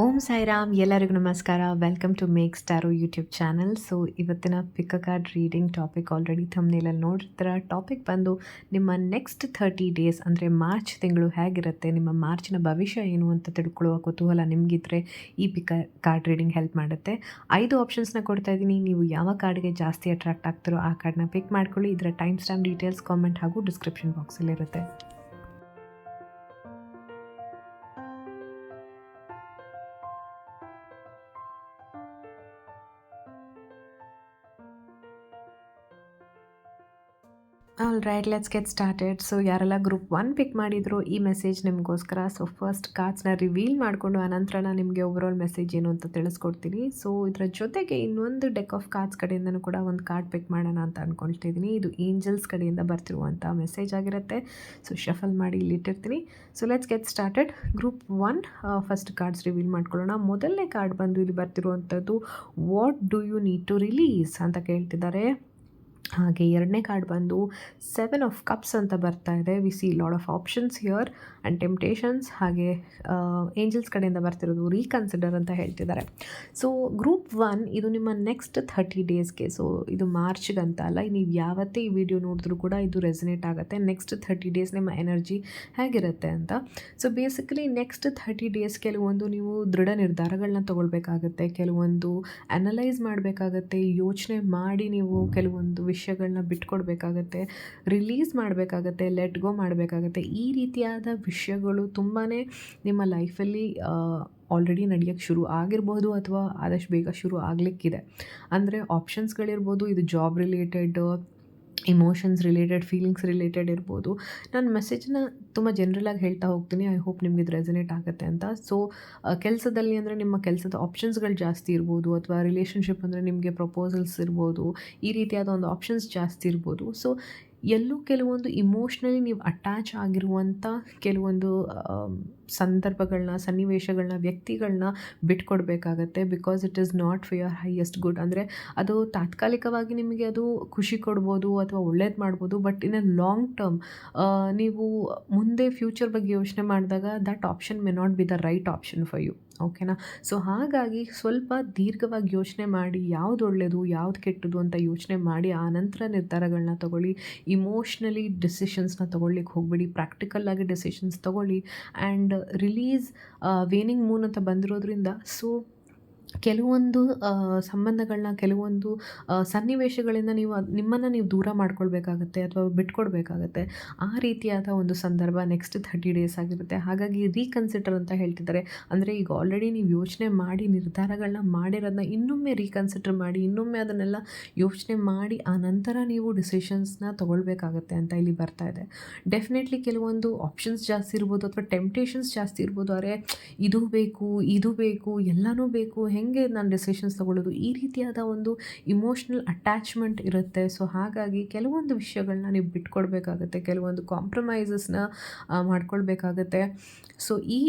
ಓಂ ಸಾಯಿರಾಮ್, ಎಲ್ಲರಿಗೂ ನಮಸ್ಕಾರ. Welcome to make star YouTube channel so ಇವತ್ತಿನ pick card reading topic already ತಮ್ಮನೇಲಲ್ಲಿ ನೋಡಿರ್ತೀರ. ಟಾಪಿಕ್ ಬಂದು ನಿಮ್ಮ ನೆಕ್ಸ್ಟ್ ಥರ್ಟಿ ಡೇಸ್ ಅಂದರೆ ಮಾರ್ಚ್ ತಿಂಗಳು ಹೇಗಿರುತ್ತೆ, ನಿಮ್ಮ ಮಾರ್ಚಿನ ಭವಿಷ್ಯ ಏನು ಅಂತ ತಿಳ್ಕೊಳ್ಳುವ ಕುತೂಹಲ ನಿಮಗಿದ್ರೆ ಈ ಪಿಕ್ ಕಾರ್ಡ್ ರೀಡಿಂಗ್ ಹೆಲ್ಪ್ ಮಾಡುತ್ತೆ. ಐದು ಆಪ್ಷನ್ಸ್ನ ಕೊಡ್ತಾ ಇದ್ದೀನಿ. ನೀವು ಯಾವ ಕಾರ್ಡ್ಗೆ ಜಾಸ್ತಿ ಅಟ್ರಾಕ್ಟ್ ಆಗ್ತಾರೋ ಆ ಕಾರ್ಡ್ನ ಪಿಕ್ ಮಾಡ್ಕೊಳ್ಳಿ. ಇದರ ಟೈಮ್ ಸ್ಟ್ಯಾಂಪ್ ಡೀಟೇಲ್ಸ್ ಕಾಮೆಂಟ್ ಹಾಗೂ description ಬಾಕ್ಸಲ್ಲಿರುತ್ತೆ right let's get started so ಯಾರೆಲ್ಲ ಗ್ರೂಪ್ ಒನ್ ಪಿಕ್ ಮಾಡಿದ್ರು, ಈ ಮೆಸೇಜ್ ನಿಮಗೋಸ್ಕರ. ಸೊ ಫಸ್ಟ್ ಕಾರ್ಡ್ಸ್ನ ರಿವೀಲ್ ಮಾಡಿಕೊಂಡು ಆನಂತರ ನಾನು ನಿಮಗೆ ಓವರಾಲ್ ಮೆಸೇಜ್ ಏನು ಅಂತ ತಿಳಿಸ್ಕೊಡ್ತೀನಿ. ಸೊ ಇದರ ಜೊತೆಗೆ ಇನ್ನೊಂದು ಡೆಕ್ ಆಫ್ ಕಾರ್ಡ್ಸ್ ಕಡೆಯಿಂದನೂ ಕೂಡ ಒಂದು ಕಾರ್ಡ್ ಪಿಕ್ ಮಾಡೋಣ ಅಂತ ಅಂದ್ಕೊಳ್ತಿದ್ದೀನಿ ಇದು ಏಂಜಲ್ಸ್ ಕಡೆಯಿಂದ ಬರ್ತಿರುವಂಥ ಮೆಸೇಜ್ ಆಗಿರುತ್ತೆ. ಸೊ ಶಫಲ್ ಮಾಡಿ ಇಲ್ಲಿ ಇಟ್ಟಿರ್ತೀನಿ. So let's get started group one first cards reveal ಮಾಡ್ಕೊಳ್ಳೋಣ. ಮೊದಲನೇ ಕಾರ್ಡ್ ಬಂದು ಇಲ್ಲಿ ಬರ್ತಿರುವಂಥದ್ದು what do you need to release ಅಂತ ಕೇಳ್ತಿದ್ದಾರೆ. ಹಾಗೆ ಎರಡನೇ ಕಾರ್ಡ್ ಬಂದು ಸೆವೆನ್ ಆಫ್ ಕಪ್ಸ್ ಅಂತ ಬರ್ತಾ ಇದೆ. We see lot of options here and temptations ಹಾಗೆ ಏಂಜಲ್ಸ್ ಕಡೆಯಿಂದ ಬರ್ತಿರೋದು ರೀಕನ್ಸಿಡರ್ ಅಂತ ಹೇಳ್ತಿದ್ದಾರೆ. ಸೊ ಗ್ರೂಪ್ ಒನ್ ಇದು ನಿಮ್ಮ ನೆಕ್ಸ್ಟ್ ಥರ್ಟಿ ಡೇಸ್ಗೆ ಸೊ ಇದು ಮಾರ್ಚ್ಗಂತ ಅಲ್ಲ ನೀವು ಯಾವತ್ತೇ ಈ ವಿಡಿಯೋ ನೋಡಿದ್ರೂ ಕೂಡ ಇದು ರೆಸನೇಟ್ ಆಗುತ್ತೆ. ನೆಕ್ಸ್ಟ್ ಥರ್ಟಿ ಡೇಸ್ ನಿಮ್ಮ ಎನರ್ಜಿ ಹೇಗಿರುತ್ತೆ ಅಂತ. So basically next thirty days ಕೆಲವೊಂದು ನೀವು ದೃಢ ನಿರ್ಧಾರಗಳನ್ನ ತೊಗೊಳ್ಬೇಕಾಗತ್ತೆ, ಕೆಲವೊಂದು ಅನಲೈಸ್ ಮಾಡಬೇಕಾಗತ್ತೆ, ಯೋಚನೆ ಮಾಡಿ ನೀವು ಕೆಲವೊಂದು ವಿಷಯಗಳನ್ನ ಬಿಟ್ಕೊಡ್ಬೇಕಾಗತ್ತೆ ರಿಲೀಸ್ ಮಾಡಬೇಕಾಗತ್ತೆ ಲೆಟ್ ಗೋ ಮಾಡಬೇಕಾಗತ್ತೆ, ಈ ರೀತಿಯಾದ ವಿಷಯಗಳು ತುಂಬಾ ನಿಮ್ಮ ಲೈಫಲ್ಲಿ ಆಲ್ರೆಡಿ ನಡೆಯೋಕ್ಕೆ ಶುರು ಆಗಿರ್ಬೋದು ಅಥವಾ ಆದಷ್ಟು ಬೇಗ ಶುರು ಆಗಲಿಕ್ಕಿದೆ. ಅಂದರೆ ಆಪ್ಷನ್ಸ್ಗಳಿರ್ಬೋದು ಇದು job related emotions related feelings related ಇರ್ಬೋದು. ನಾನು ಮೆಸೇಜ್ನ ತುಂಬ ಜನ್ರಲಾಗಿ ಹೇಳ್ತಾ ಹೋಗ್ತೀನಿ. ಐ ಹೋಪ್ ನಿಮ್ಗೆ ಇದು ರೆಸನೇಟ್ ಆಗುತ್ತೆ ಅಂತ. ಸೊ ಕೆಲಸದಲ್ಲಿ ಅಂದರೆ ನಿಮ್ಮ ಕೆಲಸದ ಆಪ್ಷನ್ಸ್ಗಳು ಜಾಸ್ತಿ ಇರ್ಬೋದು ಅಥವಾ ರಿಲೇಷನ್ಶಿಪ್ ಅಂದರೆ ನಿಮಗೆ ಪ್ರಪೋಸಲ್ಸ್ ಇರ್ಬೋದು. ಈ ರೀತಿಯಾದ ಒಂದು ಆಪ್ಷನ್ಸ್ ಜಾಸ್ತಿ ಇರ್ಬೋದು. ಸೊ ಎಲ್ಲೂ ಕೆಲವೊಂದು ಇಮೋಷ್ನಲಿ ನೀವು ಅಟ್ಯಾಚ್ ಆಗಿರುವಂಥ ಕೆಲವೊಂದು ಸಂದರ್ಭಗಳನ್ನ, ಸನ್ನಿವೇಶಗಳನ್ನ, ವ್ಯಕ್ತಿಗಳನ್ನ ಬಿಟ್ಕೊಡ್ಬೇಕಾಗತ್ತೆ. Because it is not for your highest good ಅಂದರೆ ಅದು ತಾತ್ಕಾಲಿಕವಾಗಿ ನಿಮಗೆ ಅದು ಖುಷಿ ಕೊಡ್ಬೋದು ಅಥವಾ ಒಳ್ಳೇದು ಮಾಡ್ಬೋದು. But in a long term ನೀವು ಮುಂದೆ ಫ್ಯೂಚರ್ ಬಗ್ಗೆ ಯೋಚನೆ ಮಾಡಿದಾಗ that option may not be the right option for you ಓಕೆನಾ ಸೊ ಹಾಗಾಗಿ ಸ್ವಲ್ಪ ದೀರ್ಘವಾಗಿ ಯೋಚನೆ ಮಾಡಿ ಯಾವ್ದು ಒಳ್ಳೆಯದು ಯಾವ್ದು ಕೆಟ್ಟದು ಅಂತ ಯೋಚನೆ ಮಾಡಿ ಆ ನಂತರ ನಿರ್ಧಾರಗಳನ್ನ ತೊಗೊಳ್ಳಿ. ಇಮೋಷ್ನಲಿ ಡಿಸಿಷನ್ಸ್ನ ತೊಗೊಳ್ಲಿಕ್ಕೆ ಹೋಗಬೇಡಿ. ಪ್ರಾಕ್ಟಿಕಲ್ಲಾಗಿ ಡಿಸಿಷನ್ಸ್ ತೊಗೊಳ್ಳಿ. ಆ್ಯಂಡ್ ರಿಲೀಸ್ ವೇನಿಂಗ್ ಮೂನ್ ಅಂತ ಬಂದಿರೋದ್ರಿಂದ ಸೊ ಕೆಲವೊಂದು ಸಂಬಂಧಗಳನ್ನ ಕೆಲವೊಂದು ಸನ್ನಿವೇಶಗಳಿಂದ ನೀವು ಅದು, ನಿಮ್ಮನ್ನು ನೀವು ದೂರ ಮಾಡ್ಕೊಳ್ಬೇಕಾಗತ್ತೆ ಅಥವಾ ಬಿಟ್ಕೊಡ್ಬೇಕಾಗತ್ತೆ. ಆ ರೀತಿಯಾದ ಒಂದು ಸಂದರ್ಭ ನೆಕ್ಸ್ಟ್ ಥರ್ಟಿ ಡೇಸ್ ಆಗಿರುತ್ತೆ. ಹಾಗಾಗಿ ರೀಕನ್ಸಿಡರ್ ಅಂತ ಹೇಳ್ತಿದ್ದಾರೆ. ಅಂದರೆ ಈಗ ಆಲ್ರೆಡಿ ನೀವು ಯೋಚನೆ ಮಾಡಿ ನಿರ್ಧಾರಗಳನ್ನ ಮಾಡಿರೋದನ್ನ ಇನ್ನೊಮ್ಮೆ ರೀಕನ್ಸಿಡರ್ ಮಾಡಿ, ಇನ್ನೊಮ್ಮೆ ಅದನ್ನೆಲ್ಲ ಯೋಚನೆ ಮಾಡಿ, ಆ ನಂತರ ನೀವು ಡಿಸಿಷನ್ಸ್ನ ತೊಗೊಳ್ಬೇಕಾಗತ್ತೆ ಅಂತ ಇಲ್ಲಿ ಬರ್ತಾ ಇದೆ. ಡೆಫಿನೆಟ್ಲಿ ಕೆಲವೊಂದು ಆಪ್ಷನ್ಸ್ ಜಾಸ್ತಿ ಇರ್ಬೋದು ಅಥವಾ ಟೆಂಪ್ಟೇಷನ್ಸ್ ಜಾಸ್ತಿ ಇರ್ಬೋದು. ಅರೆ, ಇದು ಬೇಕು ಇದು ಬೇಕು, ಎಲ್ಲನೂ ಬೇಕು ಹೇಗೆ ನಾನು ಡಿಸಿಷನ್ಸ್ ತಗೊಳ್ಳೋದು? ಈ ರೀತಿಯಾದ ಒಂದು ಇಮೋಷ್ನಲ್ ಅಟ್ಯಾಚ್ಮೆಂಟ್ ಇರುತ್ತೆ. ಸೊ ಹಾಗಾಗಿ ಕೆಲವೊಂದು ವಿಷಯಗಳನ್ನ ನೀವು ಬಿಟ್ಕೊಡ್ಬೇಕಾಗತ್ತೆ. ಕೆಲವೊಂದು ಕಾಂಪ್ರಮೈಸಸ್ನ ಮಾಡ್ಕೊಳ್ಬೇಕಾಗತ್ತೆ. ಸೊ ಈ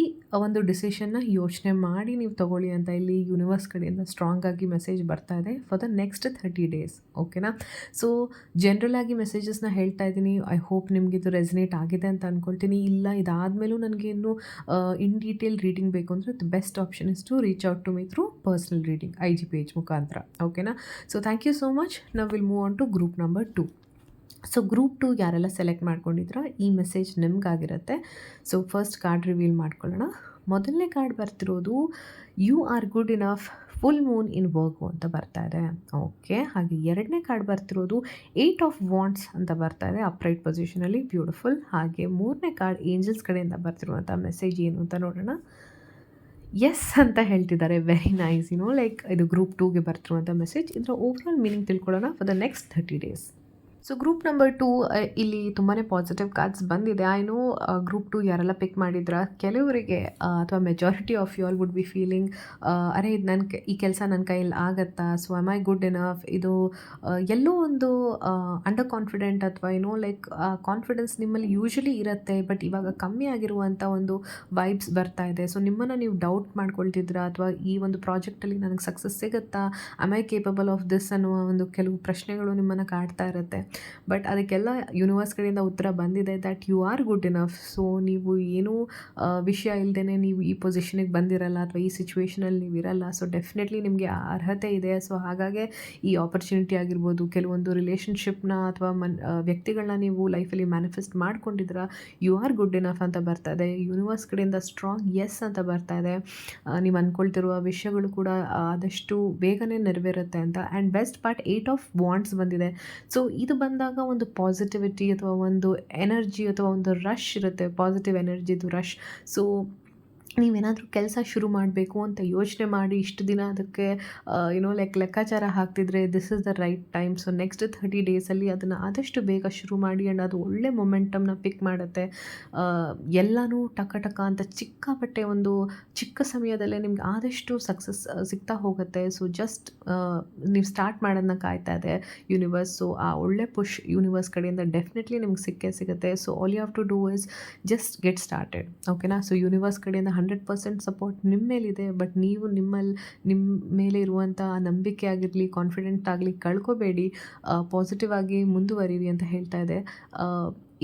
ಒಂದು ಡಿಸಿಷನ್ನ ಯೋಚನೆ ಮಾಡಿ ನೀವು ತೊಗೊಳ್ಳಿ ಅಂತ ಇಲ್ಲಿ ಯೂನಿವರ್ಸ್ ಕಡೆಯಿಂದ ಸ್ಟ್ರಾಂಗ್ ಆಗಿ ಮೆಸೇಜ್ ಬರ್ತಾ ಇದೆ for the next thirty days ಓಕೆನಾ ಸೊ ಜನರಲ್ ಆಗಿ ಮೆಸೇಜಸ್ನ ಹೇಳ್ತಾ ಇದ್ದೀನಿ. ಐ ಹೋಪ್ ನಿಮಗೆ ಇದು ರೆಸಿನೇಟ್ ಆಗಿದೆ ಅಂತ ಅಂದ್ಕೊಳ್ತೀನಿ ಇಲ್ಲ, ಇದಾದಮೇಲೂ ನನಗೆ ಇನ್ನೂ ಇನ್ ಡೀಟೇಲ್ ರೀಡಿಂಗ್ ಬೇಕು ಅಂದರೆ the best option is to reach out to me through personal reading I G page ಮುಖಾಂತರ ಓಕೆನಾ so thank you so much ನಾವು will move on to group number two so group two ಯಾರೆಲ್ಲ select ಮಾಡ್ಕೊಂಡಿದ್ರ ಈ message ನಿಮ್ಗಾಗಿರುತ್ತೆ. So first card reveal ಮಾಡ್ಕೊಳ್ಳೋಣ. ಮೊದಲನೇ card ಬರ್ತಿರೋದು you are good enough full moon in Virgo ಅಂತ ಬರ್ತಾ ಇದೆ. ಓಕೆ ಹಾಗೆ ಎರಡನೇ ಕಾರ್ಡ್ ಬರ್ತಿರೋದು ಏಯ್ಟ್ ಆಫ್ ವಾಂಟ್ಸ್ ಅಂತ ಬರ್ತಾ ಇದೆ ಅಪ್ರೈಟ್ ಪೊಸಿಷನಲ್ಲಿ ಬ್ಯೂಟಿಫುಲ್ ಹಾಗೆ ಮೂರನೇ ಕಾರ್ಡ್ ಏಂಜಲ್ಸ್ ಕಡೆಯಿಂದ ಬರ್ತಿರುವಂಥ ಮೆಸೇಜ್ ಏನು ಅಂತ ನೋಡೋಣ. ಎಸ್ ಅಂತ ಹೇಳ್ತಿದ್ದಾರೆ. Very nice you know like ಇದು ಗ್ರೂಪ್ ಟೂಗೆ ಬರ್ತಿರುವಂಥ ಮೆಸೇಜ್ ಇದರ ಓವರಾಲ್ ಮೀನಿಂಗ್ ತಿಳ್ಕೊಳ್ಳೋಣ for the next thirty days so group number two ಇಲ್ಲಿ ತುಂಬಾ ಪಾಸಿಟಿವ್ ಕಾರ್ಡ್ಸ್ ಬಂದಿದೆ. ಐ ನೋ ಗ್ರೂಪ್ ಟು ಯಾರೆಲ್ಲ ಪಿಕ್ ಮಾಡಿದ್ರ? ಕೆಲವರಿಗೆ ಅಥವಾ majority of you all would be feeling ಅರೆ, ಇದು ನನ್ನ ಈ ಕೆಲಸ ನನ್ನ ಕೈಯಲ್ಲಿ ಆಗತ್ತಾ? So I I good enough ಇದು ಎಲ್ಲೋ ಒಂದು ಅಂಡರ್ ಕಾನ್ಫಿಡೆಂಟ್ ಅಥವಾ ಏನೋ ಲೈಕ್ ಕಾನ್ಫಿಡೆನ್ಸ್ ನಿಮ್ಮಲ್ಲಿ ಯೂಶ್ವಲಿ ಇರುತ್ತೆ ಬಟ್ ಇವಾಗ ಕಮ್ಮಿ ಆಗಿರುವಂಥ ಒಂದು ವೈಬ್ಸ್ ಬರ್ತಾ ಇದೆ. ಸೊ ನಿಮ್ಮನ್ನು ನೀವು ಡೌಟ್ ಮಾಡ್ಕೊಳ್ತಿದ್ರಾ? ಅಥವಾ ಈ ಒಂದು ಪ್ರಾಜೆಕ್ಟಲ್ಲಿ ನನಗೆ ಸಕ್ಸಸ್ ಸಿಗುತ್ತಾ? I my capable of this ಅನ್ನುವ ಒಂದು ಕೆಲವು ಪ್ರಶ್ನೆಗಳು ನಿಮ್ಮನ್ನು ಕಾಡ್ತಾ ಇರುತ್ತೆ. ಬಟ್ ಅದಕ್ಕೆಲ್ಲ ಯೂನಿವರ್ಸ್ ಕಡೆಯಿಂದ ಉತ್ತರ ಬಂದಿದೆ that you are good enough so ನೀವು ಏನೂ ವಿಷಯ ಇಲ್ಲದೇ ನೀವು ಈ ಪೊಸಿಷನಿಗೆ ಬಂದಿರಲ್ಲ ಅಥವಾ ಈ ಸಿಚುವೇಷನಲ್ಲಿ ನೀವು ಇರಲ್ಲ. ಸೊ ಡೆಫಿನೆಟ್ಲಿ ನಿಮಗೆ ಅರ್ಹತೆ ಇದೆ. ಸೊ ಹಾಗಾಗಿ ಈ ಆಪರ್ಚುನಿಟಿ ಆಗಿರ್ಬೋದು, ಕೆಲವೊಂದು ರಿಲೇಷನ್ಶಿಪ್ನ ಅಥವಾ ಮನ್ ವ್ಯಕ್ತಿಗಳನ್ನ ನೀವು ಲೈಫಲ್ಲಿ ಮ್ಯಾನಿಫೆಸ್ಟ್ ಮಾಡ್ಕೊಂಡಿದ್ರ ಯು ಆರ್ ಗುಡ್ ಇನಫ್ ಅಂತ ಬರ್ತಾ ಇದೆ ಯೂನಿವರ್ಸ್ ಕಡೆಯಿಂದ ಸ್ಟ್ರಾಂಗ್ ಎಸ್ ಅಂತ ಬರ್ತಾ ಇದೆ ನೀವು ಅಂದ್ಕೊಳ್ತಿರುವ ವಿಷಯಗಳು ಕೂಡ ಆದಷ್ಟು ಬೇಗನೆ ನೆರವೇರುತ್ತೆ ಅಂತ. And best part eight of wands ಬಂದಿದೆ. ಸೊ ಇದು ಬಂದಾಗ ಒಂದು ಪಾಸಿಟಿವಿಟಿ ಅಥವಾ ಒಂದು ಎನರ್ಜಿ ಅಥವಾ ಒಂದು ರಶ್ ಇರುತ್ತೆ ಪಾಸಿಟಿವ್ ಎನರ್ಜಿದು ರಶ್ ಸೊ ನೀವೇನಾದರೂ ಕೆಲಸ ಶುರು ಮಾಡಬೇಕು ಅಂತ ಯೋಚನೆ ಮಾಡಿ ಇಷ್ಟು ದಿನ ಅದಕ್ಕೆ ಏನೋ ಲೈಕ್ ಲೆಕ್ಕಾಚಾರ ಹಾಕ್ತಿದ್ರೆ this is the right time so next thirty ಡೇಸಲ್ಲಿ ಅದನ್ನು ಆದಷ್ಟು ಬೇಗ ಶುರು ಮಾಡಿ ಆ್ಯಂಡ್ ಅದು ಒಳ್ಳೆ ಮೊಮೆಂಟಮ್ನ ಪಿಕ್ ಮಾಡುತ್ತೆ. ಎಲ್ಲನೂ ಟಕ ಟಕ ಅಂತ ಚಿಕ್ಕಾಪಟ್ಟೆ ಒಂದು ಚಿಕ್ಕ ಸಮಯದಲ್ಲೇ ನಿಮ್ಗೆ ಆದಷ್ಟು ಸಕ್ಸಸ್ ಸಿಗ್ತಾ ಹೋಗುತ್ತೆ. ಸೊ ಜಸ್ಟ್ ನೀವು ಸ್ಟಾರ್ಟ್ ಮಾಡೋದನ್ನ ಕಾಯ್ತಾ ಇದೆ ಯೂನಿವರ್ಸ್ ಸೊ ಆ ಒಳ್ಳೆ ಪುಷ್ ಯೂನಿವರ್ಸ್ ಕಡೆಯಿಂದ ಡೆಫಿನೆಟ್ಲಿ ನಿಮ್ಗೆ ಸಿಕ್ಕೇ ಸಿಗುತ್ತೆ. So all you have to do is just get started ಓಕೆನಾ ಸೊ ಯೂನಿವರ್ಸ್ ಕಡೆಯಿಂದ ಹಂಡ್ರೆಡ್ ಪರ್ಸೆಂಟ್ ಸಪೋರ್ಟ್ ನಿಮ್ಮ ಮೇಲಿದೆ, ಬಟ್ ನೀವು ನಿಮ್ಮಲ್ಲಿ ನಿಮ್ಮ ಮೇಲೆ ಇರುವಂಥ ನಂಬಿಕೆ ಆಗಿರಲಿ ಕಾನ್ಫಿಡೆಂಟ್ ಆಗಲಿ ಕಳ್ಕೊಬೇಡಿ ಪಾಸಿಟಿವ್ ಆಗಿ ಮುಂದುವರಿರಿ ಅಂತ ಹೇಳ್ತಾ ಇದೆ.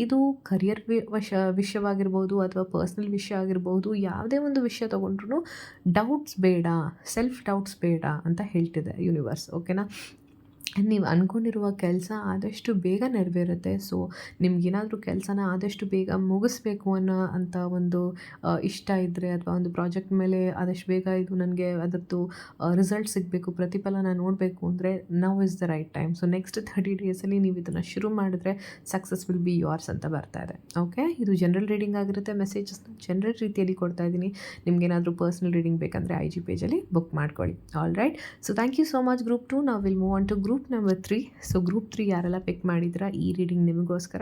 ಇದು ಕರಿಯರ್ ವಶ, ವಿಷಯವಾಗಿರ್ಬೋದು ಅಥವಾ ಪರ್ಸ್ನಲ್ ವಿಷಯ ಆಗಿರ್ಬೋದು, ಯಾವುದೇ ಒಂದು ವಿಷಯ ತೊಗೊಂಡ್ರು ಡೌಟ್ಸ್ ಬೇಡ ಸೆಲ್ಫ್ ಡೌಟ್ಸ್ ಬೇಡ ಅಂತ ಹೇಳ್ತಿದೆ ಯೂನಿವರ್ಸ್ ಓಕೆನಾ ನೀವು ಅಂದ್ಕೊಂಡಿರುವ ಕೆಲಸ ಆದಷ್ಟು ಬೇಗ ನೆರವೇರುತ್ತೆ. ಸೊ, ನಿಮ್ಗೇನಾದರೂ ಕೆಲಸನ ಆದಷ್ಟು ಬೇಗ ಮುಗಿಸ್ಬೇಕು ಅನ್ನೋ ಅಂತ ಒಂದು ಇಷ್ಟ ಇದ್ದರೆ ಅಥವಾ ಒಂದು ಪ್ರಾಜೆಕ್ಟ್ ಮೇಲೆ ಆದಷ್ಟು ಬೇಗ ಇದು ನನಗೆ ಅದರದ್ದು ರಿಸಲ್ಟ್ ಸಿಗಬೇಕು, ಪ್ರತಿಫಲನ ನೋಡಬೇಕು ಅಂದರೆ now is the right time so next thirty ಡೇಸಲ್ಲಿ ನೀವು ಇದನ್ನು ಶುರು ಮಾಡಿದ್ರೆ ಸಕ್ಸಸ್ ವಿಲ್ ಬಿ ಯುವರ್ಸ್ ಅಂತ ಬರ್ತಾ ಇದೆ. ಓಕೆ ಇದು ಜನರಲ್ ರೀಡಿಂಗ್ ಆಗಿರುತ್ತೆ ಮೆಸೇಜಸ್ನ ಜನರಲ್ ರೀತಿಯಲ್ಲಿ ಕೊಡ್ತಾ ಇದ್ದೀನಿ. ನಿಮ್ಗೇನಾದರೂ ಪರ್ಸ್ನಲ್ ರೀಡಿಂಗ್ ಬೇಕಂದರೆ ಐ ಜಿ ಪೇಜಲ್ಲಿ ಬುಕ್ ಮಾಡ್ಕೊಳ್ಳಿ. All right so thank you so much group two ನಾವು will move on to group number three so group three ಯಾರೆಲ್ಲ ಪಿಕ್ ಮಾಡಿದ್ರ ಈ ರೀಡಿಂಗ್ ನಿಮಗೋಸ್ಕರ.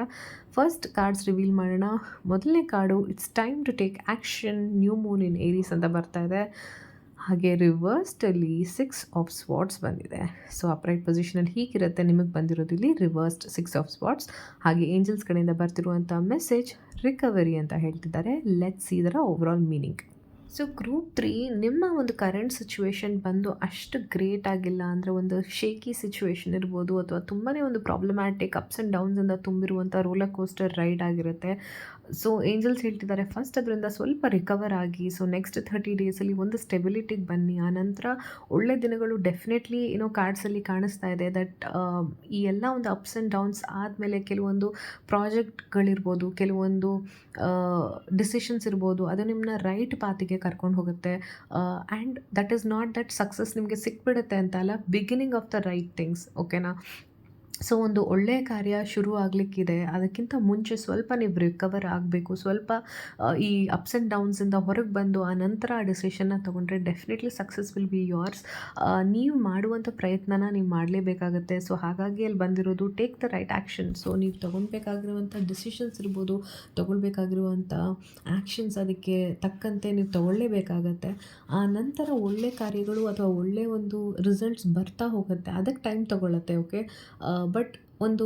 ಫಸ್ಟ್ ಕಾರ್ಡ್ಸ್ ರಿವೀಲ್ ಮಾಡೋಣ. ಮೊದಲನೇ card it's time to take action new moon in Aries ಅಂತ ಬರ್ತಾ ಇದೆ. ಹಾಗೆ ರಿವರ್ಸ್ಡಲ್ಲಿ ಸಿಕ್ಸ್ ಆಫ್ ಸ್ಪಾಟ್ಸ್ ಬಂದಿದೆ. ಸೊ ಅಪ್ರೈಟ್ ಪೊಸಿಷನಲ್ಲಿ ಹೀಗಿರುತ್ತೆ. ನಿಮಗೆ ಬಂದಿರೋದು ಇಲ್ಲಿ ರಿವರ್ಸ್ಡ್ ಸಿಕ್ಸ್ ಆಫ್ ಸ್ಪಾಟ್ಸ್ ಹಾಗೆ ಏಂಜಲ್ಸ್ ಕಡೆಯಿಂದ ಬರ್ತಿರುವಂಥ ಮೆಸೇಜ್ ರಿಕವರಿ ಅಂತ ಹೇಳ್ತಿದ್ದಾರೆ. ಲೆಟ್ಸ್ ಇದರ overall meaning so group three ನಿಮ್ಮ ಒಂದು ಕರೆಂಟ್ ಸಿಚುವೇಶನ್ ಬಂದು ಅಷ್ಟು ಗ್ರೇಟ್ ಆಗಿಲ್ಲ ಅಂದರೆ ಒಂದು ಶೇಕಿ ಸಿಚುವೇಶನ್ ಇರ್ಬೋದು ಅಥವಾ ತುಂಬಾ ಒಂದು ಪ್ರಾಬ್ಲಮ್ಯಾಟಿಕ್ ಅಪ್ಸ್ ಆ್ಯಂಡ್ ಡೌನ್ಸಿಂದ ತುಂಬಿರುವಂಥ ರೋಲರ್ ಕೋಸ್ಟರ್ ರೈಡ್ ಆಗಿರುತ್ತೆ. ಸೊ ಏಂಜಲ್ಸ್ ಹೇಳ್ತಿದ್ದಾರೆ ಫಸ್ಟ್ ಅದರಿಂದ ಸ್ವಲ್ಪ ರಿಕವರ್ ಆಗಿ ಸೊ ನೆಕ್ಸ್ಟ್ ಥರ್ಟಿ ಡೇಸಲ್ಲಿ ಒಂದು ಸ್ಟೆಬಿಲಿಟಿಗೆ ಬನ್ನಿ. ಆನಂತರ ಒಳ್ಳೆ ದಿನಗಳು ಡೆಫಿನೆಟ್ಲಿ ಏನೋ ಕಾರ್ಡ್ಸಲ್ಲಿ ಕಾಣಿಸ್ತಾ ಇದೆ ದಟ್ ಈ ಎಲ್ಲ ಒಂದು ಅಪ್ಸ್ ಆ್ಯಂಡ್ ಡೌನ್ಸ್ ಆದಮೇಲೆ ಕೆಲವೊಂದು ಪ್ರಾಜೆಕ್ಟ್ಗಳಿರ್ಬೋದು ಕೆಲವೊಂದು ಡಿಸಿಷನ್ಸ್ ಇರ್ಬೋದು, ಅದು ನಿಮ್ಮನ್ನ ರೈಟ್ ಪಾತಿಗೆ ಕರ್ಕೊಂಡು ಹೋಗುತ್ತೆ. And that is not that success ನಿಮಗೆ ಸಿಕ್ಬಿಡುತ್ತೆ ಅಂತ ಅಲ್ಲ beginning of the right things ಓಕೆನಾ ಸೊ ಒಂದು ಒಳ್ಳೆಯ ಕಾರ್ಯ ಶುರು ಆಗಲಿಕ್ಕಿದೆ. ಅದಕ್ಕಿಂತ ಮುಂಚೆ ಸ್ವಲ್ಪ ನೀವು ರಿಕವರ್ ಆಗಬೇಕು. ಸ್ವಲ್ಪ ಈ ಅಪ್ಸ್ ಆ್ಯಂಡ್ ಡೌನ್ಸಿಂದ ಹೊರಗೆ ಬಂದು ಆ ನಂತರ ಆ ಡಿಸಿಷನ್ನ ತೊಗೊಂಡ್ರೆ definitely success will be yours ನೀವು ಮಾಡುವಂಥ ಪ್ರಯತ್ನನ ನೀವು ಮಾಡಲೇಬೇಕಾಗತ್ತೆ. ಸೊ ಹಾಗಾಗಿ ಅಲ್ಲಿ ಬಂದಿರೋದು take the right action so ನೀವು ತೊಗೊಳ್ಬೇಕಾಗಿರುವಂಥ ಡಿಸಿಷನ್ಸ್ ಇರ್ಬೋದು ತೊಗೊಳ್ಬೇಕಾಗಿರುವಂಥ ಆ್ಯಕ್ಷನ್ಸ್ ಅದಕ್ಕೆ ತಕ್ಕಂತೆ ನೀವು ತೊಗೊಳ್ಳೇಬೇಕಾಗತ್ತೆ. ಆ ನಂತರ ಒಳ್ಳೆ ಕಾರ್ಯಗಳು ಅಥವಾ ಒಳ್ಳೆ ಒಂದು ರಿಸಲ್ಟ್ಸ್ ಬರ್ತಾ ಹೋಗುತ್ತೆ. ಅದಕ್ಕೆ ಟೈಮ್ ತೊಗೊಳತ್ತೆ ಓಕೆ ಬಟ್ ಒಂದು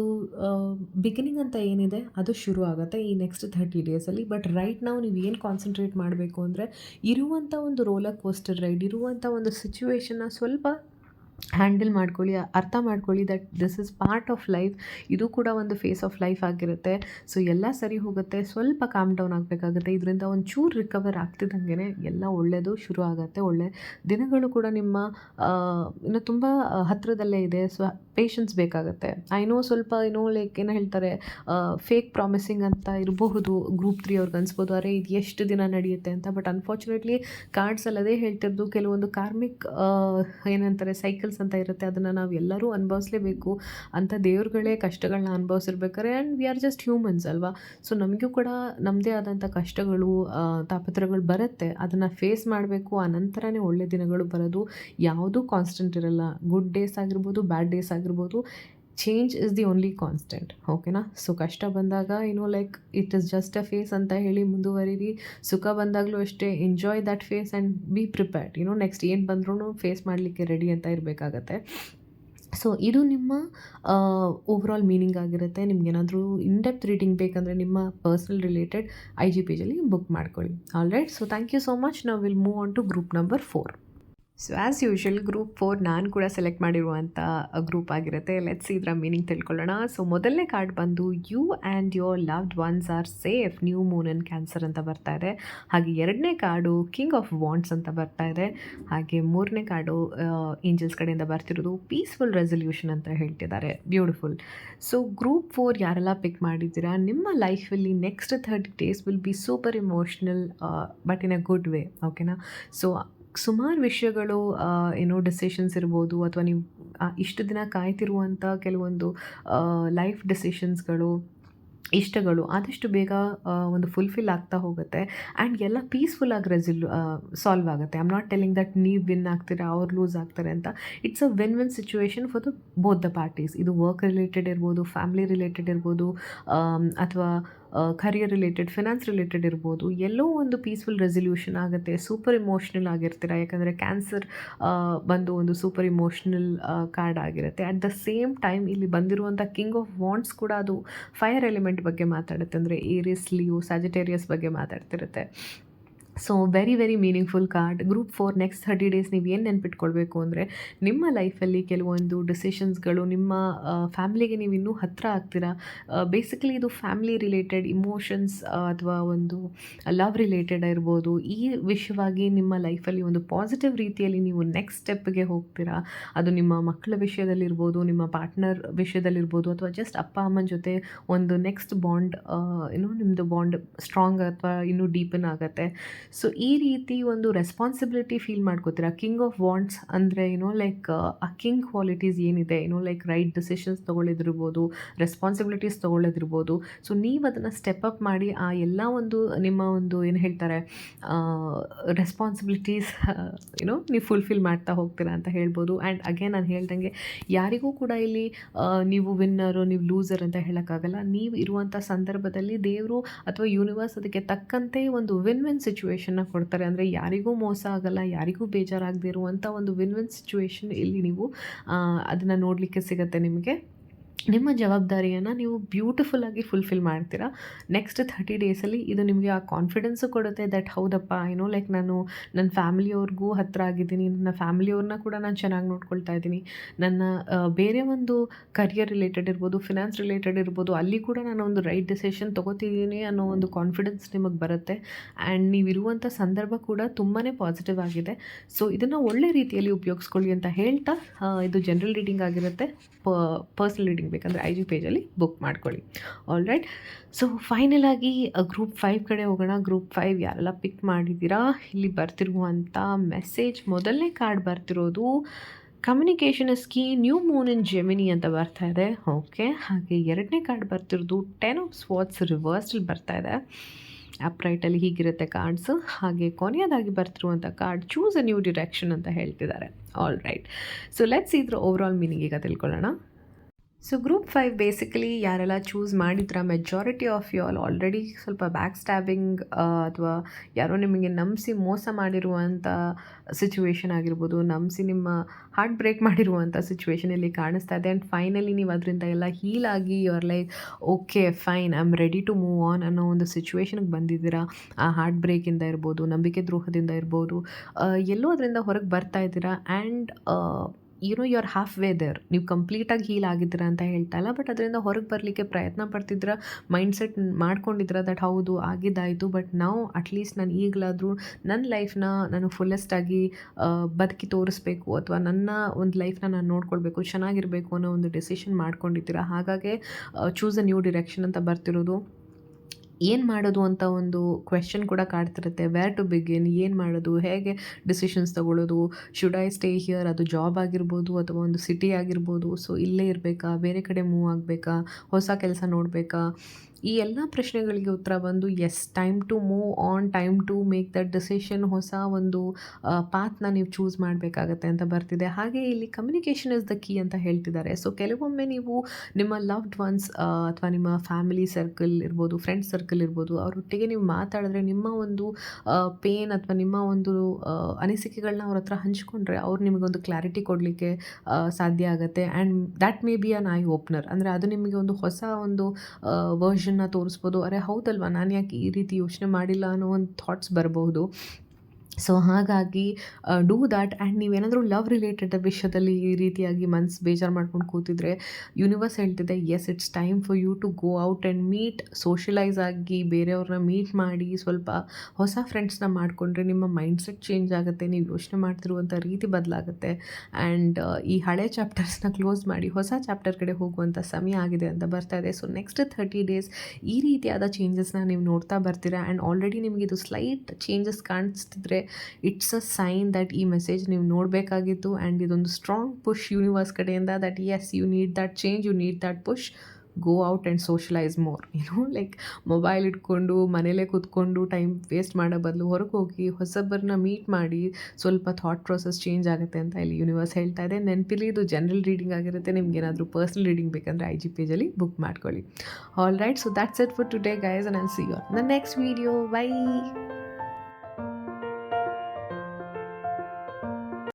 ಬಿಗಿನಿಂಗ್ ಅಂತ ಏನಿದೆ, ಅದು ಶುರು ಆಗುತ್ತೆ ಈ ನೆಕ್ಸ್ಟ್ ಥರ್ಟಿ ಡೇಸಲ್ಲಿ ಬಟ್ ರೈಟ್ ನಾವು ನೀವು ಏನು ಕಾನ್ಸಂಟ್ರೇಟ್ ಮಾಡಬೇಕು ಅಂದರೆ ಇರುವಂಥ ಒಂದು ರೋಲರ್ ಕೋಸ್ಟರ್ ರೈಡ್ ಇರುವಂಥ ಒಂದು ಸಿಚುವೇಶನ್ನ ಸ್ವಲ್ಪ ಹ್ಯಾಂಡಲ್ ಮಾಡ್ಕೊಳ್ಳಿ, ಅರ್ಥ ಮಾಡ್ಕೊಳ್ಳಿ that this is part of life ಇದು ಕೂಡ ಒಂದು ಫೇಸ್ ಆಫ್ ಲೈಫ್ ಆಗಿರುತ್ತೆ. ಸೊ ಎಲ್ಲ ಸರಿ ಹೋಗುತ್ತೆ. ಸ್ವಲ್ಪ ಕಾಮ್ ಡೌನ್ ಆಗಬೇಕಾಗುತ್ತೆ. ಇದರಿಂದ ಒಂಚೂರು ರಿಕವರ್ ಆಗ್ತಿದ್ದಂಗೆ ಎಲ್ಲ ಒಳ್ಳೆಯದು ಶುರು ಆಗುತ್ತೆ. ಒಳ್ಳೆ ದಿನಗಳು ಕೂಡ ನಿಮ್ಮ ಇನ್ನು ತುಂಬ ಹತ್ತಿರದಲ್ಲೇ ಇದೆ. ಸೊ ಪೇಷನ್ಸ್ ಬೇಕಾಗುತ್ತೆ. ಐ ನೋ ಸ್ವಲ್ಪ ಏನೋ ಲೈಕ್ ಏನೋ ಹೇಳ್ತಾರೆ ಫೇಕ್ ಪ್ರಾಮಿಸಿಂಗ್ ಅಂತ ಇರಬಹುದು. ಗ್ರೂಪ್ ತ್ರೀ ಅವ್ರಿಗೆ ಅನ್ಸ್ಬೋದು. ಅರೆ, ಇದು ಎಷ್ಟು ದಿನ ನಡೆಯುತ್ತೆ ಅಂತ. ಬಟ್ ಅನ್ಫಾರ್ಚುನೇಟ್ಲಿ ಕಾರ್ಡ್ಸಲ್ಲಿ ಅದೇ ಹೇಳ್ತಿರೋದು. ಕೆಲವೊಂದು ಕಾರ್ಮಿಕ್ ಏನಂತಾರೆ ಸೈಕಲ್ಸ್ ಅಂತ ಇರುತ್ತೆ, ಅದನ್ನು ನಾವು ಎಲ್ಲರೂ ಅನುಭವಿಸ್ಲೇಬೇಕು. ಅಂತ ದೇವ್ರುಗಳೇ ಕಷ್ಟಗಳನ್ನ ಅನುಭವಿಸಿರ್ಬೇಕಾದ್ರೆ and we are just humans ಅಲ್ವಾ? ಸೊ ನಮಗೂ ಕೂಡ ನಮ್ಮದೇ ಆದಂಥ ಕಷ್ಟಗಳು ತಾಪತ್ರಗಳು ಬರುತ್ತೆ. ಅದನ್ನು ಫೇಸ್ ಮಾಡಬೇಕು ಆ ನಂತರನೇ ಒಳ್ಳೆ ದಿನಗಳು ಬರೋದು. ಯಾವುದೂ ಕಾನ್ಸ್ಟೆಂಟ್ ಇರಲ್ಲ. ಗುಡ್ ಡೇಸ್ ಆಗಿರ್ಬೋದು ಬ್ಯಾಡ್ ಡೇಸ್ ಆಗಿರ್ಬೋದು. Change is the only constant ಓಕೆನಾ ಸೊ ಕಷ್ಟ ಬಂದಾಗ ಏನೋ like it is just a phase ಅಂತ ಹೇಳಿ ಮುಂದುವರಿರಿ. ಸುಖ ಬಂದಾಗಲೂ ಅಷ್ಟೇ enjoy that phase and be prepared ಏನೋ ನೆಕ್ಸ್ಟ್ ಏನು ಬಂದ್ರೂ ಫೇಸ್ ಮಾಡಲಿಕ್ಕೆ ರೆಡಿ ಅಂತ ಇರಬೇಕಾಗತ್ತೆ. ಸೊ ಇದು ನಿಮ್ಮ ಓವರಾಲ್ ಮೀನಿಂಗ್ ಆಗಿರುತ್ತೆ. ನಿಮ್ಗೇನಾದರೂ ಇನ್ ಡೆಪ್ತ್ ರೀಡಿಂಗ್ ಬೇಕಂದರೆ ನಿಮ್ಮ ಪರ್ಸ್ನಲ್ ರಿಲೇಟೆಡ್ ಐ ಜಿ ಪೇಜಲ್ಲಿ ಬುಕ್ ಮಾಡ್ಕೊಳ್ಳಿ. All right so thank you so much ನಾವು will move on to group number four so as usual group four ನಾನು ಕೂಡ ಸೆಲೆಕ್ಟ್ ಮಾಡಿರುವಂಥ ಗ್ರೂಪ್ ಆಗಿರುತ್ತೆ. ಲೆಟ್ಸ್ ಇದರ ಮೀನಿಂಗ್ ತಿಳ್ಕೊಳ್ಳೋಣ. ಸೊ ಮೊದಲನೇ ಕಾರ್ಡ್ ಬಂದು you and your loved ones are safe new moon and Cancer ಅಂತ ಬರ್ತಾ ಇದೆ. ಹಾಗೆ ಎರಡನೇ ಕಾರ್ಡು ಕಿಂಗ್ ಆಫ್ ವಾಂಟ್ಸ್ ಅಂತ ಬರ್ತಾ ಇದೆ. ಹಾಗೆ ಮೂರನೇ ಕಾರ್ಡು ಏಂಜಲ್ಸ್ ಕಡೆಯಿಂದ ಬರ್ತಿರೋದು ಪೀಸ್ಫುಲ್ ರೆಸೊಲ್ಯೂಷನ್ ಅಂತ ಹೇಳ್ತಿದ್ದಾರೆ. ಬ್ಯೂಟಿಫುಲ್ ಸೊ ಗ್ರೂಪ್ ಫೋರ್ ಯಾರೆಲ್ಲ ಪಿಕ್ ಮಾಡಿದ್ದೀರಾ, ನಿಮ್ಮ ಲೈಫಲ್ಲಿ next thirty days will be super emotional but in a good way ಓಕೆನಾ ಸೊ ಸುಮಾರು ವಿಷಯಗಳು ಏನೋ ಡಿಸಿಷನ್ಸ್ ಇರ್ಬೋದು ಅಥವಾ ನೀವು ಇಷ್ಟು ದಿನ ಕಾಯ್ತಿರುವಂಥ ಕೆಲವೊಂದು ಲೈಫ್ ಡೆಸಿಷನ್ಸ್ಗಳು ಇಷ್ಟಗಳು ಆದಷ್ಟು ಬೇಗ ಒಂದು ಫುಲ್ಫಿಲ್ ಆಗ್ತಾ ಹೋಗುತ್ತೆ. ಆ್ಯಂಡ್ ಎಲ್ಲ ಪೀಸ್ಫುಲ್ಲಾಗಿ ರೆಸಲ್ಯೂ ಸಾಲ್ವ್ ಆಗುತ್ತೆ. ಐಮ್ ನಾಟ್ ಟೆಲಿಂಗ್ ದಟ್ ನೀವು ವಿನ್ ಆಗ್ತೀರಾ, ಅವ್ರು ಲೂಸ್ ಆಗ್ತಾರೆ ಅಂತ. It's a win win situation for the both the parties ಇದು ವರ್ಕ್ ರಿಲೇಟೆಡ್ ಇರ್ಬೋದು ಫ್ಯಾಮಿಲಿ ರಿಲೇಟೆಡ್ ಇರ್ಬೋದು ಅಥವಾ ಕರಿಯರ್ ರಿಲೇಟೆಡ್ ಫಿನಾನ್ಸ್ ರಿಲೇಟೆಡ್ ಇರ್ಬೋದು, ಎಲ್ಲೋ ಒಂದು ಪೀಸ್ಫುಲ್ ರೆಸಲ್ಯೂಷನ್ ಆಗುತ್ತೆ ಸೂಪರ್ ಇಮೋಷ್ನಲ್ ಆಗಿರ್ತೀರ? ಯಾಕಂದರೆ ಕ್ಯಾನ್ಸರ್ ಬಂದು ಒಂದು ಸೂಪರ್ ಇಮೋಷ್ನಲ್ ಕಾರ್ಡ್ ಆಗಿರುತ್ತೆ. ಅಟ್ ದ ಸೇಮ್ ಟೈಮ್ ಇಲ್ಲಿ ಬಂದಿರುವಂಥ ಕಿಂಗ್ ಆಫ್ ವಾಂಟ್ಸ್ ಕೂಡ ಅದು ಫೈರ್ ಎಲಿಮೆಂಟ್ ಬಗ್ಗೆ ಮಾತಾಡುತ್ತೆ. ಅಂದರೆ ಏರಿಯಸ್ ಲಿಯೋ ಸ್ಯಾಜಿಟೇರಿಯಸ್ ಬಗ್ಗೆ ಮಾತಾಡ್ತಿರುತ್ತೆ. So very very meaningful card group four next thirty days ನೀವು ಏನು ನೆನ್ಪಿಟ್ಕೊಳ್ಬೇಕು ಅಂದರೆ, ನಿಮ್ಮ ಲೈಫಲ್ಲಿ ಕೆಲವೊಂದು ಡಿಸಿಷನ್ಸ್ಗಳು ನಿಮ್ಮ ಫ್ಯಾಮಿಲಿಗೆ ನೀವು ಇನ್ನೂ ಹತ್ತಿರ ಆಗ್ತೀರಾ? ಬೇಸಿಕಲಿ ಇದು ಫ್ಯಾಮಿಲಿ ರಿಲೇಟೆಡ್ ಇಮೋಷನ್ಸ್ ಅಥವಾ ಒಂದು ಲವ್ ರಿಲೇಟೆಡ್ ಇರ್ಬೋದು ಈ ವಿಷಯವಾಗಿ ನಿಮ್ಮ ಲೈಫಲ್ಲಿ ಒಂದು ಪಾಸಿಟಿವ್ ರೀತಿಯಲ್ಲಿ ನೀವು ನೆಕ್ಸ್ಟ್ ಸ್ಟೆಪ್ಗೆ ಹೋಗ್ತೀರಾ? ಅದು ನಿಮ್ಮ ಮಕ್ಕಳ ವಿಷಯದಲ್ಲಿರ್ಬೋದು, ನಿಮ್ಮ ಪಾರ್ಟ್ನರ್ ವಿಷಯದಲ್ಲಿರ್ಬೋದು, ಅಥವಾ ಜಸ್ಟ್ ಅಪ್ಪ, ಅಮ್ಮನ ಜೊತೆ ಒಂದು ನೆಕ್ಸ್ಟ್ ಬಾಂಡ್ ಏನೋ ನಿಮ್ಮದು ಬಾಂಡ್ ಸ್ಟ್ರಾಂಗ್ ಅಥವಾ ಇನ್ನೂ ಡೀಪನ್ ಆಗುತ್ತೆ. ಸೊ ಈ ರೀತಿ ಒಂದು ರೆಸ್ಪಾನ್ಸಿಬಿಲಿಟಿ ಫೀಲ್ ಮಾಡ್ಕೋತೀರಾ? ಕಿಂಗ್ ಆಫ್ ವಾಂಟ್ಸ್ ಅಂದರೆ ಏನೋ ಲೈಕ್ ಆ ಕಿಂಗ್ ಕ್ವಾಲಿಟೀಸ್ ಏನಿದೆ? ಏನೋ ಲೈಕ್ ರೈಟ್ ಡಿಸಿಷನ್ಸ್ ತೊಗೊಳ್ಳೋದಿರ್ಬೋದು ರೆಸ್ಪಾನ್ಸಿಬಿಲಿಟೀಸ್ ತೊಗೊಳ್ಳೋದಿರ್ಬೋದು ಸೊ ನೀವು ಅದನ್ನು ಸ್ಟೆಪ್ ಅಪ್ ಮಾಡಿ, ಆ ಎಲ್ಲ ಒಂದು ನಿಮ್ಮ ಒಂದು ಏನು ಹೇಳ್ತಾರೆ ರೆಸ್ಪಾನ್ಸಿಬಿಲಿಟೀಸ್ ಏನೋ ನೀವು ಫುಲ್ಫಿಲ್ ಮಾಡ್ತಾ ಹೋಗ್ತೀರಾ ಅಂತ ಹೇಳ್ಬೋದು. ಆ್ಯಂಡ್ ಅಗೇನ್ ನಾನು ಹೇಳ್ದಂಗೆ, ಯಾರಿಗೂ ಕೂಡ ಇಲ್ಲಿ ನೀವು ವಿನ್ನರು ನೀವು ಲೂಸರ್ ಅಂತ ಹೇಳೋಕ್ಕಾಗಲ್ಲ. ನೀವು ಇರುವಂಥ ಸಂದರ್ಭದಲ್ಲಿ ದೇವರು ಅಥವಾ ಯೂನಿವರ್ಸ್ ಅದಕ್ಕೆ ತಕ್ಕಂತೆ ಒಂದು ವಿನ್ ವಿನ್ ಸಿಚುವೇಶನ್ನ ಕೊಡ್ತಾರೆ. ಅಂದರೆ ಯಾರಿಗೂ ಮೋಸ ಆಗಲ್ಲ, ಯಾರಿಗೂ ಬೇಜಾರಾಗದೇ ಇರುವಂಥ ಒಂದು ವಿನ್ ವಿನ್ ಸಿಚುವೇಶನ್ ಇಲ್ಲಿ ನೀವು ಅದನ್ನು ನೋಡಲಿಕ್ಕೆ ಸಿಗುತ್ತೆ ನಿಮಗೆ. ನಿಮ್ಮ ಜವಾಬ್ದಾರಿಯನ್ನು ನೀವು ಬ್ಯೂಟಿಫುಲ್ಲಾಗಿ ಫುಲ್ಫಿಲ್ ಮಾಡ್ತೀರಾ. ನೆಕ್ಸ್ಟ್ ಥರ್ಟಿ ಡೇಸಲ್ಲಿ ಇದು ನಿಮಗೆ ಆ ಕಾನ್ಫಿಡೆನ್ಸು ಕೊಡುತ್ತೆ ದಟ್ ಹೌದಪ್ಪ ಏನೋ ಲೈಕ್ ನಾನು ನನ್ನ ಫ್ಯಾಮಿಲಿಯವ್ರಿಗೂ ಹತ್ತಿರ ಆಗಿದ್ದೀನಿ, ನನ್ನ ಫ್ಯಾಮಿಲಿಯವ್ರನ್ನ ಕೂಡ ನಾನು ಚೆನ್ನಾಗಿ ನೋಡ್ಕೊಳ್ತಾ ಇದ್ದೀನಿ. ನನ್ನ ಬೇರೆ ಒಂದು ಕರಿಯರ್ ರಿಲೇಟೆಡ್ ಇರ್ಬೋದು ಫಿನಾನ್ಸ್ ರಿಲೇಟೆಡ್ ಇರ್ಬೋದು, ಅಲ್ಲಿ ಕೂಡ ನಾನು ಒಂದು ರೈಟ್ ಡಿಸಿಷನ್ ತೊಗೋತಿದ್ದೀನಿ ಅನ್ನೋ ಒಂದು ಕಾನ್ಫಿಡೆನ್ಸ್ ನಿಮಗೆ ಬರುತ್ತೆ. ಆ್ಯಂಡ್ ನೀವಿರುವಂಥ ಸಂದರ್ಭ ಕೂಡ ತುಂಬಾ ಪಾಸಿಟಿವ್ ಆಗಿದೆ. ಸೊ ಇದನ್ನು ಒಳ್ಳೆ ರೀತಿಯಲ್ಲಿ ಉಪಯೋಗಿಸ್ಕೊಳ್ಳಿ ಅಂತ ಹೇಳ್ತಾ ಇದು ಜನರಲ್ ರೀಡಿಂಗ್ ಆಗಿರುತ್ತೆ. ಪರ್ಸ್ನಲ್ ರೀಡಿಂಗ್ ಬೇಕಂದರೆ ಐ ಜಿ ಪೇಜಲ್ಲಿ ಬುಕ್ ಮಾಡ್ಕೊಳ್ಳಿ. ಆಲ್ ರೈಟ್ ಸೊ ಫೈನಲ್ ಆಗಿ ಗ್ರೂಪ್ ಫೈವ್ ಕಡೆ ಹೋಗೋಣ. ಗ್ರೂಪ್ ಫೈವ್ ಯಾರೆಲ್ಲ ಪಿಕ್ ಮಾಡಿದ್ದೀರಾ? ಇಲ್ಲಿ ಬರ್ತಿರುವಂಥ ಮೆಸೇಜ್ ಮೊದಲನೇ card ಬರ್ತಿರೋದು communication is key new moon in Gemini ಅಂತ ಬರ್ತಾ ಇದೆ. ಓಕೆ ಹಾಗೆ ಎರಡನೇ ಕಾರ್ಡ್ ಬರ್ತಿರೋದು ಟೆನ್ ಆಫ್ ಸ್ವಾಟ್ಸ್ ರಿವರ್ಸಲ್ಲಿ ಬರ್ತಾ ಇದೆ. ಅಪ್ರೈಟಲ್ಲಿ ಹೀಗಿರುತ್ತೆ ಕಾರ್ಡ್ಸು ಹಾಗೆ ಕೊನೆಯದಾಗಿ ಬರ್ತಿರುವಂಥ card choose a new direction ಅಂತ ಹೇಳ್ತಿದ್ದಾರೆ. ಆಲ್ ರೈಟ್ ಸೊ ಲೆಟ್ಸ್ ಇದ್ರ ಓವರ್ ಆಲ್ ಮೀನಿಂಗ್ ಈಗ ತಿಳ್ಕೊಳ್ಳೋಣ. ಸೊ ಗ್ರೂಪ್ ಫೈವ್ ಬೇಸಿಕಲಿ ಯಾರೆಲ್ಲ ಚೂಸ್ ಮಾಡಿದ್ರ majority of you all already ಸ್ವಲ್ಪ ಬ್ಯಾಕ್ ಸ್ಟ್ಯಾಬಿಂಗ್ ಅಥವಾ ಯಾರೋ ನಿಮಗೆ ನಂಬಿಸಿ ಮೋಸ ಮಾಡಿರುವಂಥ ಸಿಚುವೇಷನ್ ಆಗಿರ್ಬೋದು, ನಂಬಿಸಿ ನಿಮ್ಮ ಹಾರ್ಟ್ ಬ್ರೇಕ್ ಮಾಡಿರುವಂಥ ಸಿಚುವೇಶನ್ ಇಲ್ಲಿ ಕಾಣಿಸ್ತಾ ಇದೆ. ಆ್ಯಂಡ್ ಫೈನಲಿ ನೀವು ಅದರಿಂದ ಎಲ್ಲ ಹೀಲ್ ಆಗಿ you are like okay fine I am ready to move on ಅನ್ನೋ ಒಂದು ಸಿಚುವೇಶನ್ಗೆ ಬಂದಿದ್ದೀರಾ. ಆ ಹಾರ್ಟ್ ಬ್ರೇಕಿಂದ ಇರ್ಬೋದು, ನಂಬಿಕೆ ದ್ರೋಹದಿಂದ ಇರ್ಬೋದು ಎಲ್ಲೋ ಅದರಿಂದ ಹೊರಗೆ ಬರ್ತಾ ಇದ್ದೀರಾ. And you know you are halfway there ನೀವು ಕಂಪ್ಲೀಟಾಗಿ ಹೀಲ್ ಆಗಿದ್ದೀರ ಅಂತ ಹೇಳ್ತಾ ಇಲ್ಲ ಬಟ್ ಅದರಿಂದ ಹೊರಗೆ ಬರಲಿಕ್ಕೆ ಪ್ರಯತ್ನ ಪಡ್ತಿದ್ರ ಮೈಂಡ್ಸೆಟ್ ಮಾಡ್ಕೊಂಡಿದ್ರ ದಟ್ ಹೌದು, ಆಗಿದ್ದಾಯಿತು ಬಟ್ ನಾವು ಅಟ್ಲೀಸ್ಟ್ ನಾನು ಈಗಲಾದರೂ ನನ್ನ ಲೈಫ್ನ ನಾನು ಫುಲ್ಲೆಸ್ಟಾಗಿ ಬದುಕಿ ತೋರಿಸ್ಬೇಕು ಅಥವಾ ನನ್ನ ಒಂದು ಲೈಫ್ನ ನಾನು ನೋಡ್ಕೊಳ್ಬೇಕು, ಚೆನ್ನಾಗಿರಬೇಕು ಅನ್ನೋ ಒಂದು ಡಿಸಿಷನ್ ಮಾಡ್ಕೊಂಡಿದ್ದೀರಾ. ಹಾಗಾಗಿ ಚೂಸ್ ಅ ನ್ಯೂ ಡಿರೆಕ್ಷನ್ ಅಂತ ಬರ್ತಿರೋದು. ಏನು ಮಾಡೋದು ಅಂತ ಒಂದು ಕ್ವೆಶನ್ ಕೂಡ ಕಾಡ್ತಿರುತ್ತೆ. ವೇರ್ ಟು ಬಿಗಿನ್ ಏನು ಮಾಡೋದು? ಹೇಗೆ ಡಿಸಿಷನ್ಸ್ ತಗೊಳ್ಳೋದು? ಶುಡ್ ಐ ಸ್ಟೇ ಹಿಯರ್ ಅದು ಜಾಬ್ ಆಗಿರ್ಬೋದು ಅಥವಾ ಒಂದು ಸಿಟಿ ಆಗಿರ್ಬೋದು. ಸೊ ಇಲ್ಲೇ ಇರಬೇಕಾ? ಬೇರೆ ಕಡೆ ಮೂವ್ ಆಗಬೇಕಾ? ಹೊಸ ಕೆಲಸ ನೋಡಬೇಕಾ? ಈ ಎಲ್ಲ ಪ್ರಶ್ನೆಗಳಿಗೆ ಉತ್ತರ ಬಂದು yes time to move on time to make that decision ಹೊಸ ಒಂದು ಪಾತ್ನ ನೀವು ಚೂಸ್ ಮಾಡಬೇಕಾಗತ್ತೆ ಅಂತ ಬರ್ತಿದೆ. ಹಾಗೆ ಇಲ್ಲಿ ಕಮ್ಯುನಿಕೇಷನ್ ಇಸ್ ದ ಕೀ ಅಂತ ಹೇಳ್ತಿದ್ದಾರೆ. ಸೊ ಕೆಲವೊಮ್ಮೆ ನೀವು ನಿಮ್ಮ ಲವ್ಡ್ ಒನ್ಸ್ ಅಥವಾ ನಿಮ್ಮ ಫ್ಯಾಮಿಲಿ ಸರ್ಕಲ್ ಇರ್ಬೋದು ಫ್ರೆಂಡ್ಸ್ ಸರ್ಕಲ್ ಇರ್ಬೋದು, ಅವರೊಟ್ಟಿಗೆ ನೀವು ಮಾತಾಡಿದ್ರೆ ನಿಮ್ಮ ಒಂದು ಪೇನ್ ಅಥವಾ ನಿಮ್ಮ ಒಂದು ಅನಿಸಿಕೆಗಳನ್ನ ಅವ್ರ ಹತ್ರ ಹಂಚಿಕೊಂಡ್ರೆ ಅವ್ರು ನಿಮಗೊಂದು ಕ್ಲಾರಿಟಿ ಕೊಡಲಿಕ್ಕೆ ಸಾಧ್ಯ ಆಗುತ್ತೆ. And that may be an eye opener ಅಂದರೆ ಅದು ನಿಮಗೆ ಒಂದು ಹೊಸ ಒಂದು ವರ್ಷನ್ನ ತೋರಿಸ್ಬೋದು. ಅರೆ ಹೌದಲ್ವಾ? ನಾನು ಯಾಕೆ ಈ ರೀತಿ ಯೋಚನೆ ಮಾಡಿಲ್ಲ ಅನ್ನೋ ಒಂದು ಥಾಟ್ಸ್ ಬರಬಹುದು. ಸೊ ಹಾಗಾಗಿ ಡೂ ದ್ಯಾಟ್ ಆ್ಯಂಡ್ ನೀವೇನಾದರೂ ಲವ್ ರಿಲೇಟೆಡ್ ವಿಷಯದಲ್ಲಿ ಈ ರೀತಿಯಾಗಿ ಮನ್ಸು ಬೇಜಾರು ಮಾಡ್ಕೊಂಡು ಕೂತಿದ್ರೆ universe ಹೇಳ್ತಿದೆ yes it's time for you to go out and meet socialize ಆಗಿ ಬೇರೆಯವ್ರನ್ನ ಮೀಟ್ ಮಾಡಿ, ಸ್ವಲ್ಪ ಹೊಸ ಫ್ರೆಂಡ್ಸ್ನ ಮಾಡಿಕೊಂಡ್ರೆ ನಿಮ್ಮ ಮೈಂಡ್ಸೆಟ್ ಚೇಂಜ್ ಆಗುತ್ತೆ, ನೀವು ಯೋಚನೆ ಮಾಡ್ತಿರುವಂಥ ರೀತಿ ಬದಲಾಗುತ್ತೆ ಆ್ಯಂಡ್ ಈ ಹಳೆ ಚಾಪ್ಟರ್ಸ್ನ ಕ್ಲೋಸ್ ಮಾಡಿ ಹೊಸ ಚಾಪ್ಟರ್ ಕಡೆ ಹೋಗುವಂಥ ಸಮಯ ಆಗಿದೆ ಅಂತ ಬರ್ತಾ ಇದೆ. ಸೊ ನೆಕ್ಸ್ಟ್ ಥರ್ಟಿ ಡೇಸ್ ಈ ರೀತಿಯಾದ ಚೇಂಜಸ್ನ ನೀವು ನೋಡ್ತಾ ಬರ್ತೀರಾ ಆ್ಯಂಡ್ ಆಲ್ರೆಡಿ ನಿಮಗೆ ಇದು ಸ್ಲೈಟ್ ಚೇಂಜಸ್ ಕಾಣಿಸ್ತಿದ್ರೆ ಇಟ್ಸ್ ಅ ಸೈನ್ ದಟ್ ಈ ಮೆಸೇಜ್ ನೀವು ನೋಡಬೇಕಾಗಿತ್ತು ಆ್ಯಂಡ್ ಇದೊಂದು ಸ್ಟ್ರಾಂಗ್ ಪುಷ್ ಯೂನಿವರ್ಸ್ ಕಡೆಯಿಂದ that yes you need that change you need that push go out and socialize more ಏನೋ ಲೈಕ್ ಮೊಬೈಲ್ ಇಟ್ಕೊಂಡು, ಮನೇಲೇ ಕೂತ್ಕೊಂಡು ಟೈಮ್ ವೇಸ್ಟ್ ಮಾಡೋ ಬದಲು ಹೊರಗೆ ಹೋಗಿ ಹೊಸಬ್ಬರನ್ನ ಮೀಟ್ ಮಾಡಿ ಸ್ವಲ್ಪ ಥಾಟ್ ಪ್ರೊಸೆಸ್ ಚೇಂಜ್ ಆಗುತ್ತೆ ಅಂತ ಇಲ್ಲಿ ಯೂನಿವರ್ಸ್ ಹೇಳ್ತಾ ಇದೆ. ನೆನಪಿಲಿ ಇದು ಜನರಲ್ ರೀಡಿಂಗ್ ಆಗಿರುತ್ತೆ. ನಿಮ್ಗೆ ಏನಾದರೂ ಪರ್ಸ್ನಲ್ ರೀಡಿಂಗ್ ಬೇಕಂದರೆ ಐ ಜಿ ಪೇಜಲ್ಲಿ ಬುಕ್ ಮಾಡ್ಕೊಳ್ಳಿ. All right so that's it for today guys ನಾನು see you next video bye